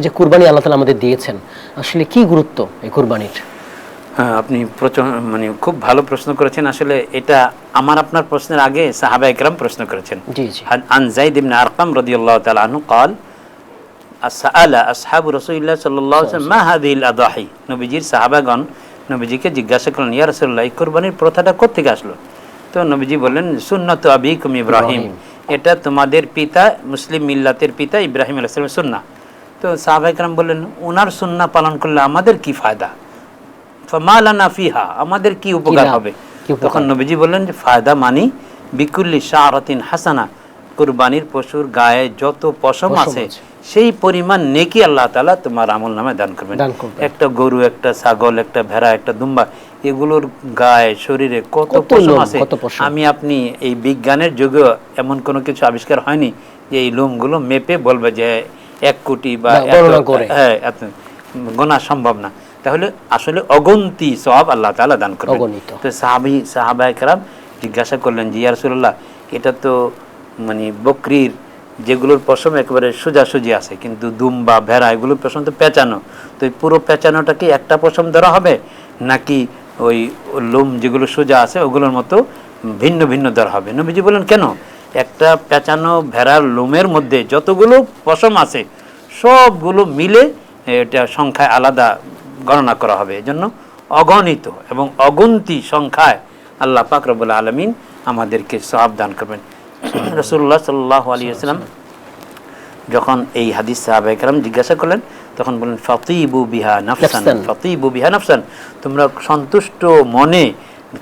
এই যে কুরবানি আল্লাহ তালা আমাদের দিয়েছেন আসলে কি গুরুত্ব এই কুরবানির হ্যাঁ আপনি প্রচন্ড মানে খুব ভালো প্রশ্ন করেছেন আসলে এটা আমার আপনার প্রশ্নের আগে সাহাবা একরাম প্রশ্ন করেছেন জি জি عن عن زيد بن أرقم رضي الله تعالى عنه قال سأل أصحاب رسول الله صلى الله عليه وسلم ما هذه الأضاحي নবীজির সাহাবাগণ নবীজিকে জিজ্ঞাসা করলেন ইয়া রাসূলুল্লাহ এই কুরবানির প্রথাটা কোত্থেকে আসলো তো নবীজি বললেন সুন্নত আবিকুম ইব্রাহিম এটা তোমাদের পিতা মুসলিম মিল্লাতের পিতা ইব্রাহিম আলাইহিস সালামের সুন্নাহ তো সাহাবাইকরাম বললেন ওনার সুন্নাহ পালন করলে আমাদের কি ফায়দা? ফামালানা ফিহা আমাদের কি উপকার হবে? তখন নবীজি বললেন যে ফায়দা মানি বিকুল্লি শাহরাতিন হাসানা কুরবানির পশুর গায়ে যত পশম আছে। সেই পরিমাণ নেকি আল্লাহ তাআলা তোমার আমল নামে দান করবেন। একটা গরু একটা ছাগল একটা ভেড়া একটা দুম্বা এগুলোর গায়ে শরীরে কত কত পশম আছে আমি আপনি এই বিজ্ঞানের যুগে এমন কোনো কিছু আবিষ্কার হয়নি যে এই লোমগুলো মেপে বলবে যে এক কোটি বা বা করে। হ্যাঁ গোনা সম্ভব না। তাহলে আসলে অগন্তি সব আল্লাহ তাআলা দান করবেন। তো সাহাবি সাহাবায়ে কেরাম জিজ্ঞাসা করলেন জি ইয়া রাসূলুল্লাহ এটা তো মানে বকরির যেগুলোর পশম একেবারে সোজাসুজি আছে কিন্তু দুম্বা ভেড়া এগুলোর পশম তো পেঁচানো। তো এই পুরো পেঁচানোটা কি একটা পশম ধরা হবে? নাকি ওই লোম যেগুলো সোজা আছে ওগুলোর মতো ভিন্ন ভিন্ন ধরা হবে? নবীজি বলেন কেন? একটা পেঁচানো ভেড়ার লোমের মধ্যে যতগুলো পশম আছে সবগুলো মিলে এটা সংখ্যায় আলাদা গণনা করা হবে। এজন্য অগণিত এবং অগুন্তি সংখ্যায় আল্লাহ পাক রব্বুল আলমিন আমাদেরকে সব দান করবেন। রসুল্লাহ সাল্লাহ আলী আসলাম যখন এই হাদিস সাহাবাহাম জিজ্ঞাসা করলেন তখন বললেন ফতিবু বিহা নাফসান। ফতিবু বিহা নাফসান। তোমরা সন্তুষ্ট মনে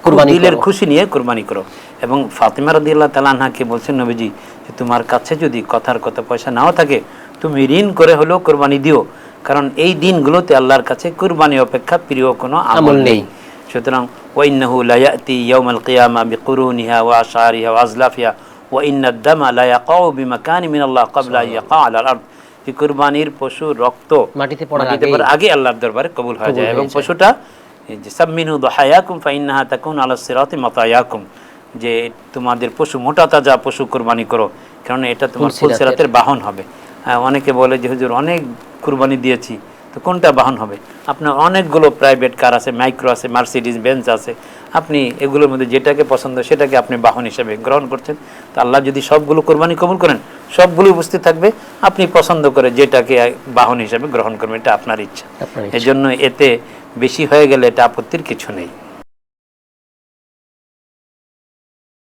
কুরবানি দিলের খুশি নিয়ে কুরবানি করো। এবং ফাতিমা রদিয়াল্লাহ তালাহাকে বলছেন নবীজি যে তোমার কাছে যদি কথার কথা পয়সা নাও থাকে তুমি ঋণ করে হলেও কোরবানি দিও। কারণ এই দিনগুলোতে আল্লাহর কাছে কুরবানি অপেক্ষা প্রিয় কোনো আমল নেই। সুতরাং ওয়াইন্নাহু লা ইয়াতি ইয়াউমাল কিয়ামা বিকুরুনিহা ওয়া আশারিহা ওয়া আজলাফিহা ওয়া ইন্নাদ দামা লা ইয়াকাউ বিমাকানি মিনাল্লাহ ক্বাবলা ইয়াকা আলাল আরদ। কুরবানির পশুর রক্ত মাটিতে পড়ার আগে আল্লাহর দরবারে কবুল হয়ে যায় এবং পশুটা যে সাম্মিনু দহায়াকুম ফাইন্নাহা তাকুন আলা সিরাতি মাতায়াকুম। যে তোমাদের পশু মোটা তাজা পশু কুরবানি করো কারণ এটা তোমার ফুলসিরাতের। ফুলসিরাতের বাহন হবে। অনেকে বলে যে হুজুর অনেক কুরবানি দিয়েছি তো কোনটা বাহন হবে? আপনার অনেকগুলো প্রাইভেট কার আছে মাইক্রো আছে মার্সিডিজ বেঞ্চ আছে। আপনি এগুলোর মধ্যে যেটাকে পছন্দ সেটাকে আপনি বাহন হিসেবে গ্রহণ করছেন। তো আল্লাহ যদি সবগুলো কোরবানি কবুল করেন সবগুলো উপস্থিত থাকবে আপনি পছন্দ করে যেটাকে বাহন হিসেবে গ্রহণ করবেন এটা আপনার ইচ্ছা। আপনার ইচ্ছা। এজন্য এতে বেশি হয়ে গেলে এটা আপত্তির কিছু নেই।